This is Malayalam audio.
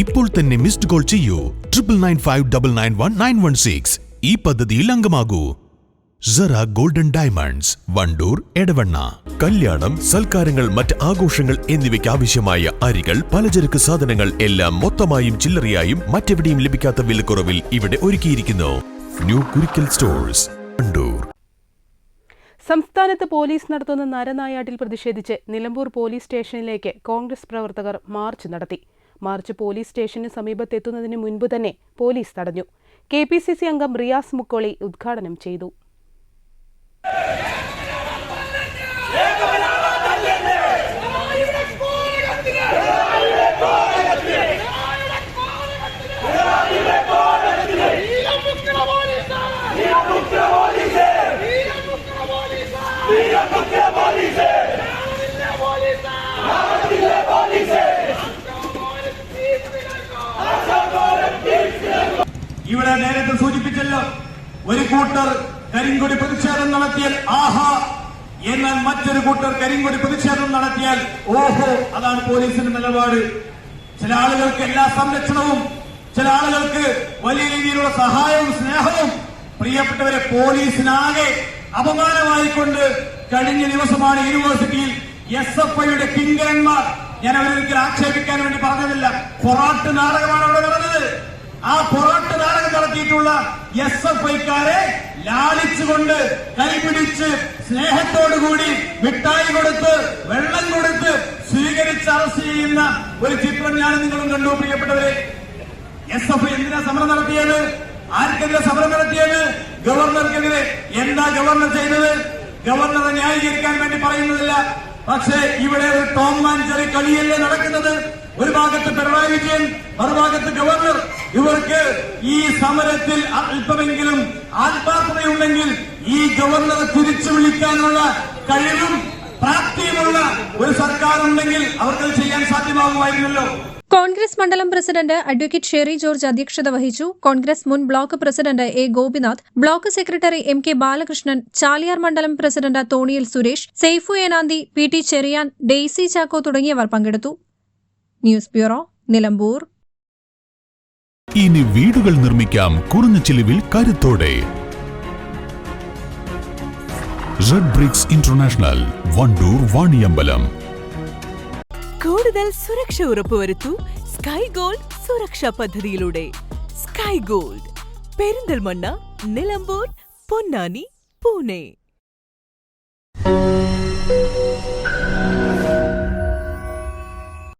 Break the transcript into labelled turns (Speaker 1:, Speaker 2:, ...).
Speaker 1: ഇപ്പോൾ തന്നെ മിസ്ഡ് കോൾ ചെയ്യൂ. Triple nine five double nine one nine one six ഈ പദ്ധതിയിൽ അംഗമാകൂ. സറ ഗോൾഡൻ ഡയമണ്ട്സ് വണ്ടൂർ എടവണ്ണ. കല്യാണം സൽക്കാരങ്ങൾ മറ്റ് ആഘോഷങ്ങൾ എന്നിവയ്ക്ക് ആവശ്യമായ അരികൾ പലചരക്ക് സാധനങ്ങൾ എല്ലാം മൊത്തമായും ചില്ലറയായും മറ്റെവിടെയും ലഭിക്കാത്ത വിലക്കുറവിൽ ഇവിടെ ഒരുക്കിയിരിക്കുന്നു. New Kurikkal stores Wandoor.
Speaker 2: സംസ്ഥാനത്ത് പോലീസ് നടത്തുന്ന നരനായാട്ടിൽ പ്രതിഷേധിച്ച് നിലമ്പൂർ പോലീസ് സ്റ്റേഷനിലേക്ക് കോൺഗ്രസ് പ്രവർത്തകർ മാർച്ച് നടത്തി. മാർച്ച് പോലീസ് സ്റ്റേഷന് സമീപത്തെത്തുന്നതിന് മുൻപ് തന്നെ പോലീസ് തടഞ്ഞു. കെ അംഗം റിയാസ് മുക്കോളി ഉദ്ഘാടനം ചെയ്തു.
Speaker 3: ഇവിടെ നേരത്തെ സൂചിപ്പിച്ചല്ലോ ഒരു കൂട്ടർ കരിങ്കൊടി പ്രതിഷേധം നടത്തിയാൽ ആഹാ എന്നാൽ മറ്റൊരു കൂട്ടർ കരിങ്കൊടി പ്രതിഷേധം നടത്തിയാൽ ഓഹോ അതാണ് പോലീസിന്റെ നിലപാട്. ചില ആളുകൾക്ക് എല്ലാ സംരക്ഷണവും ചില ആളുകൾക്ക് വലിയ രീതിയിലുള്ള സഹായവും സ്നേഹവും പ്രിയപ്പെട്ടവരെ പോലീസിനാകെ അപമാനമായിക്കൊണ്ട് കഴിഞ്ഞ ദിവസമാണ് യൂണിവേഴ്സിറ്റിയിൽ എസ് എഫ് ഐയുടെ കിങ്കരന്മാർ ഞാൻ അവരൊരിക്കൽ ആക്ഷേപിക്കാൻ വേണ്ടി പറഞ്ഞതില്ല. പൊറാട്ട് നാടകമാണ് അവിടെ നടന്നത്. ആ നടത്തിയിട്ടുള്ള എസ് എഫ് ഐക്കാരെ ലാളിച്ചുകൊണ്ട് കൈപിടിച്ച് സ്നേഹത്തോടുകൂടി മിഠായി കൊടുത്ത് വെള്ളം കൊടുത്ത് സ്വീകരിച്ച് അറസ്റ്റ് ചെയ്യുന്ന ഒരു ചിത്രം ഞാൻ നിങ്ങളും കണ്ടു പ്രിയപ്പെട്ടവരെ. എസ് എഫ് എന്തിനാ സമരം നടത്തിയത്? ആർക്കെതിരെ സമരം നടത്തിയത്? ഗവർണർക്കെതിരെ. എന്താ ഗവർണർ ചെയ്തത്? ഗവർണറെ ന്യായീകരിക്കാൻ വേണ്ടി പറയുന്നതില്ല. പക്ഷേ ഇവിടെ ഒരു ടോം മാൻ ചെറി കളിയല്ലേ നടക്കുന്നത്? ഒരു ഭാഗത്ത് പിണറായി വിജയൻ മറുഭാഗത്ത് ഗവർണർ. ഇവർക്ക് ഈ സമരത്തിൽ അല്പമെങ്കിലും ആത്മാർത്ഥതയുണ്ടെങ്കിൽ ഈ ഗവർണറെ തിരിച്ചു വിളിക്കാനുള്ള കഴിവും പ്രാപ്തിയുമുള്ള ഒരു സർക്കാർ ഉണ്ടെങ്കിൽ അവർക്ക് ചെയ്യാൻ സാധ്യമാകുമായിരുന്നല്ലോ.
Speaker 4: കോൺഗ്രസ് മണ്ഡലം പ്രസിഡന്റ് അഡ്വക്കേറ്റ് ഷെറി ജോർജ് അധ്യക്ഷത വഹിച്ചു. കോൺഗ്രസ് മുൻ block president A Gopinath block secretary M K Balakrishnan Chaliyar മണ്ഡലം പ്രസിഡന്റ് തോണിയിൽ Suresh Saifu Enanthi P T Cherian Daisy Chacko തുടങ്ങിയവർ പങ്കെടുത്തു. News bureau Nilambur.
Speaker 1: ഇനി വീടുകൾ നിർമ്മിക്കാം കുറഞ്ഞ ചിലവിൽ കരുത്തോടെ. Red bricks international Wandoor Vaniyambalam.
Speaker 5: കൂടുതൽ സുരക്ഷ ഉറപ്പുവരുത്തൂ സ്കൈ ഗോൾഡ് സുരക്ഷാ പദ്ധതിയിലൂടെ. Sky gold Perinthalmanna Nilambur Ponnani Pune.